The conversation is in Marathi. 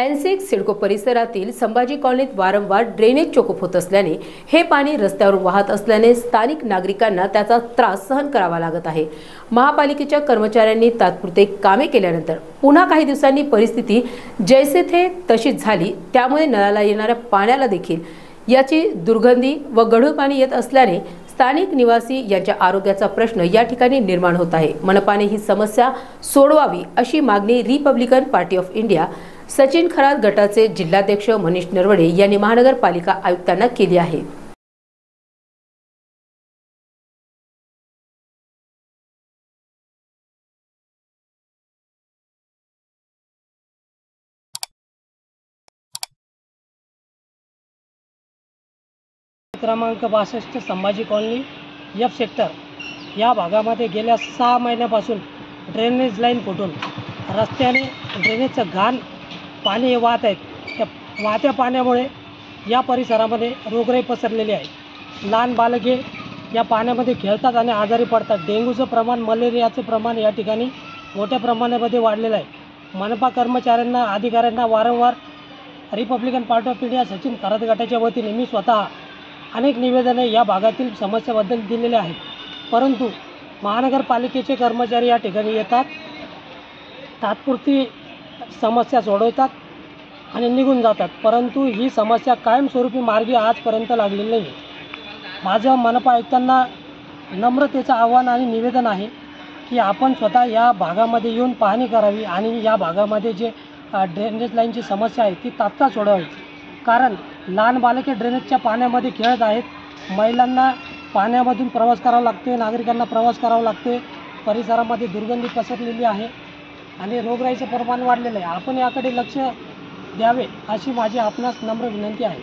एनसेक सिडको परिसरातील संभाजी कॉलनीत वारंवार ड्रेनेज चोकप होत असल्याने हे पाणी रस्त्यावर वाहत असल्याने स्थानिक नागरिकांना त्याचा त्रास सहन करावा लागत आहे. महापालिकेच्या कर्मचाऱ्यांनी तात्पुरते कामे केल्यानंतर पुन्हा काही दिवसांनी परिस्थिती जैसे थे तशीच झाली. त्यामुळे नळाला येणाऱ्या पाण्याला देखील याची दुर्गंधी व गढूळ पाणी येत असल्याने स्थानिक निवासी यांच्या आरोग्याचा प्रश्न या ठिकाणी निर्माण होत आहे. मनपाने ही समस्या सोडवावी अशी मागणी Republican Party of India Sachin Kharat गटाचे जिल्हाध्यक्ष मनीष नरवडे यांनी महानगरपालिका आयुक्तांना केली आहे. क्रमांक बासष्ट संभाजी कॉलनी एफ सेक्टर या भागामध्ये गेल्या सहा महिन्यापासून ड्रेनेज लाईन फुटून रस्त्याने ड्रेनेजचं घाण पाणी हे वाहत आहेत. त्या वाहत्या पाण्यामुळे या परिसरामध्ये रोगराई पसरलेली आहे. लहान बालके या पाण्यामध्ये खेळतात आणि आजारी पडतात. डेंग्यूचं प्रमाण मलेरियाचं प्रमाण या ठिकाणी मोठ्या प्रमाणामध्ये वाढलेलं आहे. मनपा कर्मचाऱ्यांना अधिकाऱ्यांना वारंवार Republican Party of India Sachin Kharat गटाच्या वतीने मी स्वतः अनेक निवेदने या भागातील समस्याबद्दल दिलेले आहेत. परंतु महानगरपालिकेचे कर्मचारी या ठिकाणी येतात. तात्पुरती समस्या सोडवतात आणि निघून जातात. परंतु ही समस्या कायमस्वरूपी मार्गी आजपर्यंत लागलेली नाही. माझं मनपा आयुक्तांना नम्रतेचं आव्हान आणि निवेदन आहे की आपण स्वतः या भागामध्ये येऊन पाहणी करावी आणि या भागामध्ये जे ड्रेनेज लाईनची समस्या आहे ती तात्काळ सोडवावी. कारण लहान बालके ड्रेनेजच्या पाण्यामध्ये खेळत आहेत. महिलांना पाण्यामधून प्रवास करावा लागते नागरिकांना प्रवास करावा लागते परिसरामध्ये दुर्गंधी पसरलेली आहे. आणि रोगराईचं प्रमाण वाढलेलं आहे. आपण याकडे लक्ष द्यावे अशी माझी आपणास नम्र विनंती आहे.